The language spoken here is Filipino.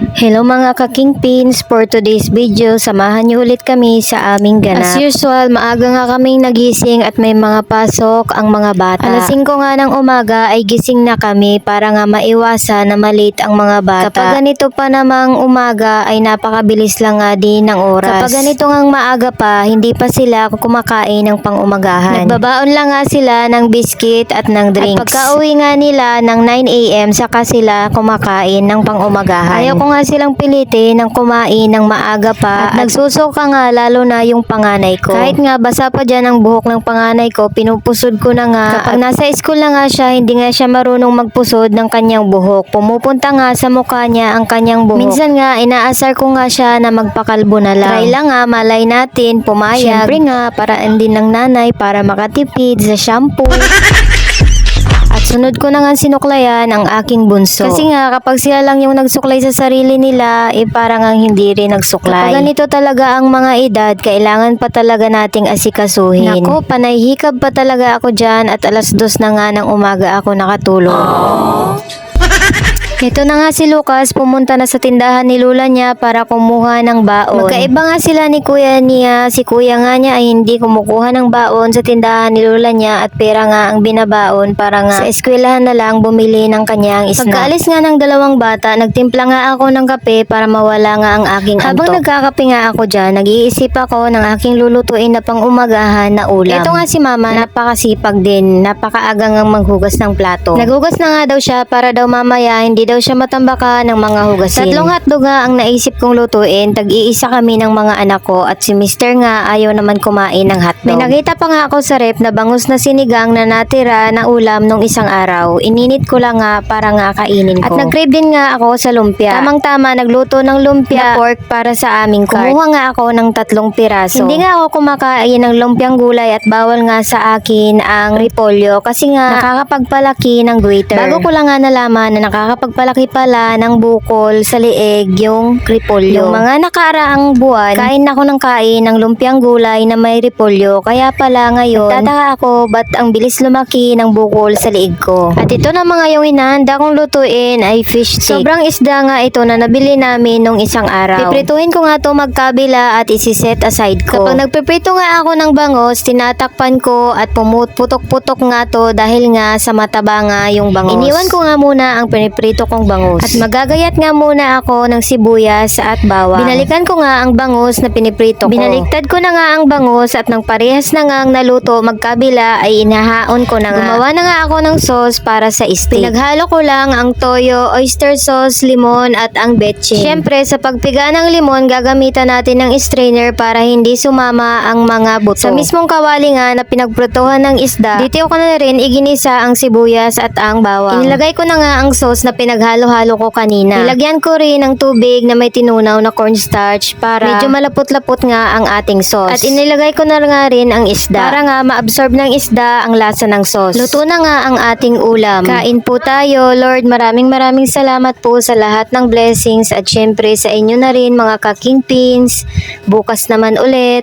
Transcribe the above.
Hello mga ka-kingpins, for today's video, samahan niyo ulit kami sa aming ganap. As usual, maaga nga kaming nagising at may mga pasok ang mga bata. Alas 5 nga ng umaga ay gising na kami para nga maiwasan na malate ang mga bata. Kapag ganito pa namang umaga ay napakabilis lang nga din ng oras. Kapag ganito ngang maaga pa, hindi pa sila kumakain ng pang-umagahan. Nagbabaon lang nga sila ng biscuit at ng drinks. At pagka-uwi nga nila ng 9am, saka sila kumakain ng pang-umagahan. Ayaw ko nga silang pilitin ng kumain ng maaga pa at, nagsusuka nga lalo na yung panganay ko. Kahit nga basa pa dyan ang buhok ng panganay ko, pinupusod ko na nga. Kapag nasa school na nga siya, hindi nga siya marunong magpusod ng kanyang buhok. Pumupunta nga sa mukha niya ang kanyang buhok. Minsan nga, inaasar ko nga siya na magpakalbo na lang. Try lang nga, malay natin, pumayag. Siyempre nga, paraan din ng nanay para makatipid sa shampoo. Sunod ko na nga sinuklayan ang aking bunso. Kasi nga kapag sila lang yung nagsuklay sa sarili nila, eh parang ang hindi rin nagsuklay. Kapag ganito talaga ang mga edad, kailangan pa talaga nating asikasuhin. Nako, panay hikab pa talaga ako dyan at alas dos na nga ng umaga ako nakatulog. Ito na nga si Lucas, pumunta na sa tindahan ni Lula niya para kumuha ng baon. Magkaiba nga sila ni kuya niya. Si kuya nga niya ay hindi kumukuha ng baon sa tindahan ni Lula niya at pera nga ang binabaon para nga sa eskwelahan na lang bumili ng kanyang snack. Pagkaalis nga ng dalawang bata, nagtimpla nga ako ng kape para mawala nga ang aking antok. Habang nagkakape nga ako dyan, nag-iisip ako ng aking lulutuin na pang umagahan na ulam. Ito nga si mama, napakasipag din, napakaagang ang maghugas ng plato. Naghugas na nga daw siya para daw mamaya hindi daw siya matambaka ng mga hugasin. Tatlong hotdog nga ang naisip kong lutuin, tag-iisa kami ng mga anak ko at si Mr. nga ayaw naman kumain ng hotdog. May nakita pa nga ako sa rep na bangus na sinigang na natira na ulam nung isang araw. Ininit ko lang nga para nga kainin ko. At nag-crave din nga ako sa lumpia. Tamang-tama, nagluto ng lumpia na pork para sa aming cart. Kumuha nga ako ng tatlong piraso. Hindi nga ako kumakain ng lumpiang gulay at bawal nga sa akin ang repolyo kasi nga nakakapagpalaki ng goiter. Bago ko lang nga nalaman na nakakapagpalaki pala ng bukol sa lieg yung repolyo. Yung mga nakaraang buwan, kain ako ng kain ng lumpiang gulay na may repolyo. Kaya pala ngayon, tataka ako ba't ang bilis lumaki ng bukol sa liig ko. At ito na mga yung inahanda kong lutuin ay fish stick. Sobrang isda nga ito na nabili namin nung isang araw. Piprituhin ko nga to magkabila at isiset aside ko. Kapag nagpiprito nga ako ng bangos, tinatakpan ko at pumuputok-putok nga to dahil nga sa mataba nga yung bangos. Iniwan ko nga muna ang piniprito kong bangos. At magagayat nga muna ako ng sibuyas at bawang. Binalikan ko nga ang bangus na piniprito ko. Binaliktad ko na nga ang bangus at nang parehas na nga ang naluto magkabila ay inahaon ko na nga. Gumawa na nga ako ng sauce para sa steak. Pinaghalo ko lang ang toyo, oyster sauce, limon at ang betchin. Siyempre sa pagpiga ng limon gagamitan natin ng strainer para hindi sumama ang mga buto. Sa mismong kawali nga na pinagprutuhan ng isda, dito ko na rin iginisa ang sibuyas at ang bawang. Inilagay ko na nga ang sauce na pinaghalo-halo ko kanina. Nilagyan ko rin ng tubig na may tinunaw na cornstarch para medyo malapot-lapot nga ang ating sauce. At inilagay ko na nga rin ang isda para nga ma-absorb ng isda ang lasa ng sauce. Luto na nga ang ating ulam. Kain po tayo. Lord, maraming maraming salamat po sa lahat ng blessings at syempre sa inyo na rin mga ka-kingpins. Bukas naman ulit.